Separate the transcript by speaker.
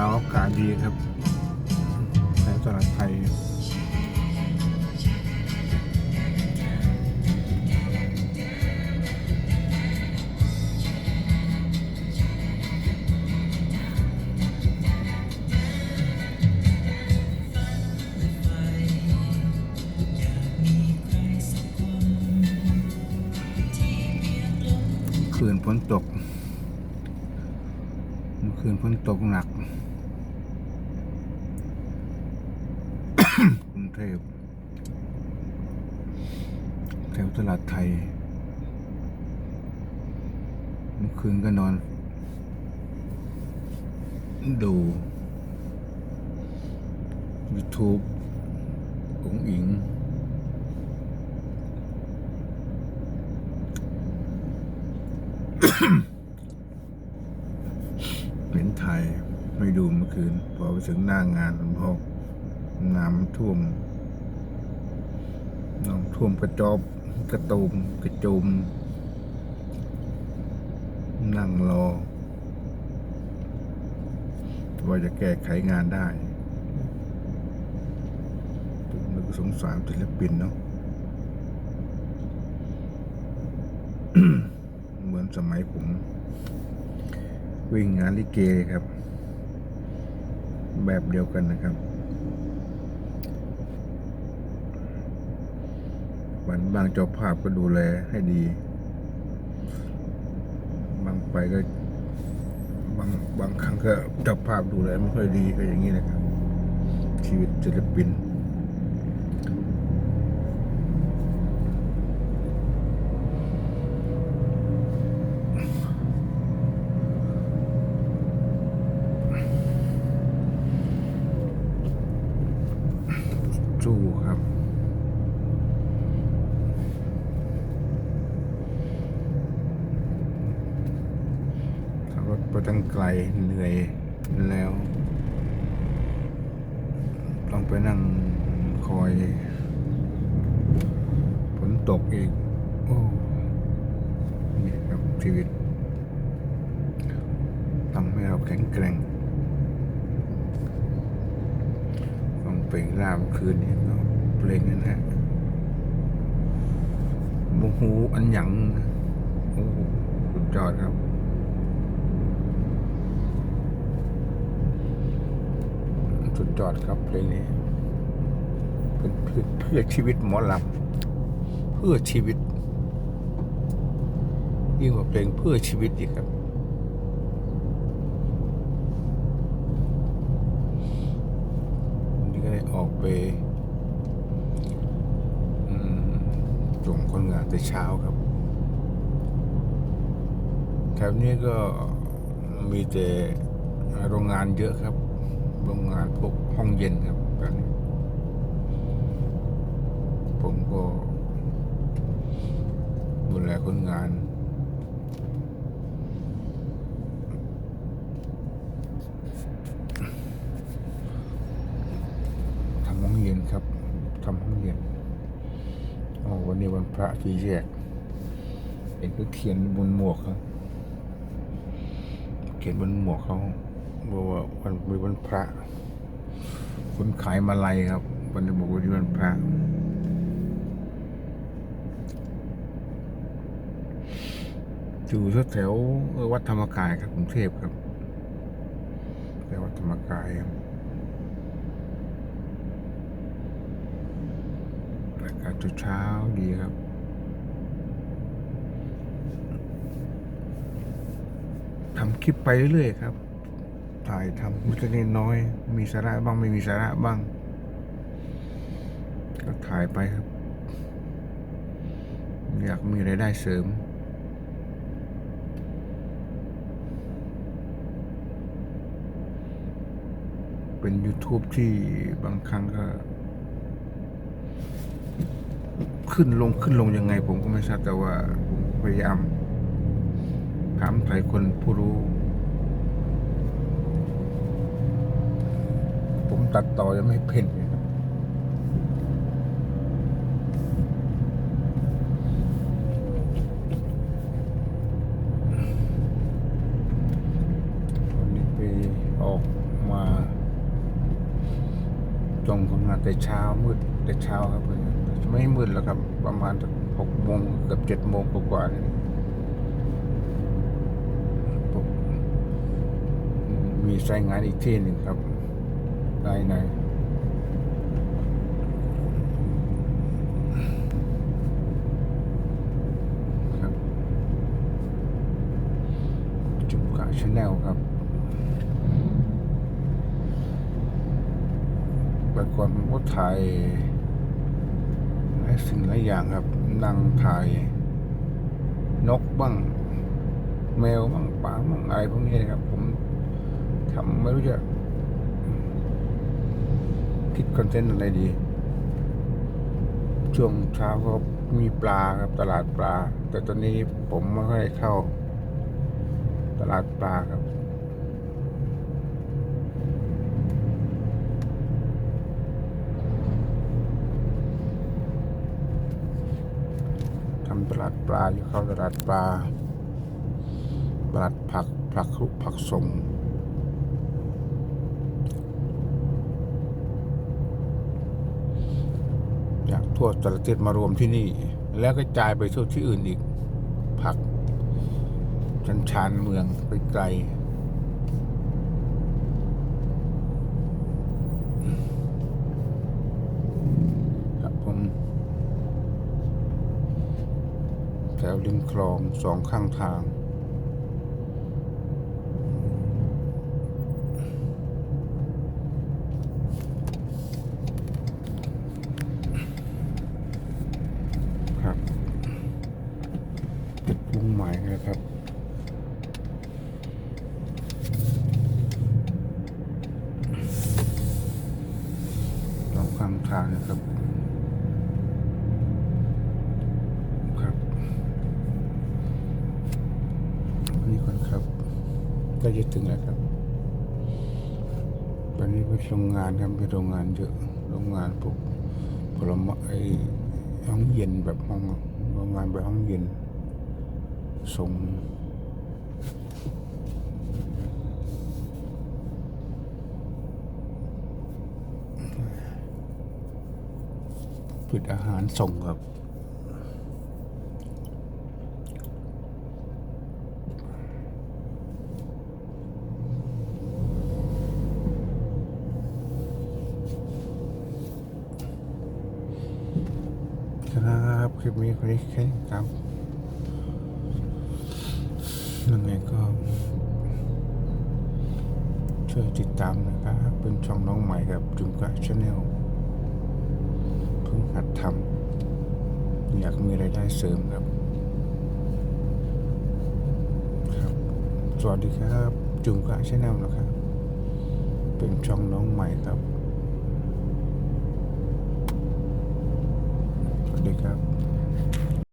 Speaker 1: ช้าเช้าๆอากาศดีครับในตลาดไทยคืนฝนตก เมื่อคืนฝนตกหนัก กรุงเทพแถวตลาดไทย เมื่อคืนก็นอน ดู YouTube องอิงเห็นไทย ไม่ดูเมื่อคืน พอไปถึงหน้างานพอ น้ำท่วมน้ำท่วมกระจอบกระตูมกระจุมนั่งรอว่าจะแก้ไขงานได้นึกสงสารศิลปินเนาะเหมือนสมัยผม วิ่งงานลิเกครับ แบบเดียวกันนะครับ วันบางเจ้าภาพก็ดูแลให้ดี บางไปก็บางบางครั้งก็เจ้าภาพดูแลไม่ค่อยดีก็อย่างนี้นะครับ ชีวิตศิลปิน สู้ครับ ขับรถ ไปตั้งไกลเหนื่อยแล้ว ต้องไปนั่งคอยฝนตกอีก โอ้นี่ครับชีวิตทำให้เราแข็งแกร่งฟังเพลงรามคืนนี้เนาะเพลงนั้นฮะโมโหอันหยังโอ้สุดยอดครับ สุด ยอดครับเพลงนี้เป็นเพื่อเพื่อชีวิตหมอลำเพื่อชีวิต ยิ่งกว่าเพลงเพื่อชีวิตอีกครับนี่ก็ได้ออกไปส่งคนงานแต่เช้าครับแถวนี้ก็มีแต่โรงงานเยอะครับ โรงงานพวกห้องเย็นครับตอนนี้ผมก็ดูแลคนงาน ทำห้องเย็นครับ ทำห้องเย็นอ๋อวันนี้วันพระที่แยกเห็นก็เขียนบนหมวกครับ เขียนบนหมวกเขา บอกว่าวันเป็นวันพระ คนขายมาลัยครับวันนี้บอกว่าวันพระอยู่แถววัดธรรมกายครับกรุงเทพครับแถววัดธรรมกายครับอากาศเช้าดีครับทำคลิปไปเรื่อยๆครับ ถ่ายทำมิตรนิดน้อย มีสาระบ้างไม่มีสาระบ้าง ก็ถ่ายไปครับ อยากมีรายได้เสริม เป็น YouTube ที่บางครั้งก็ ขึ้นลงขึ้นลงยังไง ผมก็ไม่ทราบแต่ว่าผมพยายามถามใครคนผู้รู้ ตัดต่อยังไม่เป็นตรงของงานแต่เช้ามืดแต่เช้าครับเพื่อนไม่มืดแล้วครับ ประมาณหกโมงเกือบเจ็ดโมงกว่าๆนี่มีสายงานอีกที่หนึ่งครับ นายนครับจุกะชาแนลครับแต่ก่อนผมก็ถ่ายหลายสิ่งหลายอย่างครับ นั่งถ่าย นกบ้าง แมวบ้างปลาบ้างอะไรพวกนี้นะครับ ผมทำไม่รู้จะ คิดคอนเทนต์อะไรดี ช่วงเช้าก็มีปลาครับตลาดปลา แต่ตอนนี้ผมไม่ค่อยเข้า ตลาดปลาครับ ทำตลาดปลาอยู่เข้าตลาดปลา ตลาดผักผักครุผักสมจาก ทั่วประเทศมารวมที่นี่ แล้วก็จ่ายไปทั่วที่อื่นอีก ผักชันชานเมืองไปไกล ครับผม แถวริมคลองสองข้างทาง ครับจุดมุ่งหมาย นะครับสองข้างทางนะครับ ครับ นี่ก่อนครับกล้จะถึงแล้วครับตอนนี้เป็นโรงงานครับเป็นโรงงานเยอะโรงงานพวกผลไม้ห้องเย็นแบบห้องโรงงานแบบห้องเย็น ส่งผลิตอาหารส่งครับครับ คลิปนี้คนนี้แค่นี้ครับ ยังไงก็ ช่วยติดตามนะครับ เป็นช่องน้องใหม่ครับจุมกะชาแนลเพิ่งหัดทำอยากมีรายได้เสริมครับ ครับ สวัสดีครับ จุมกะชาแนลนะครับ เป็นช่องน้องใหม่ครับ สวัสดีครับ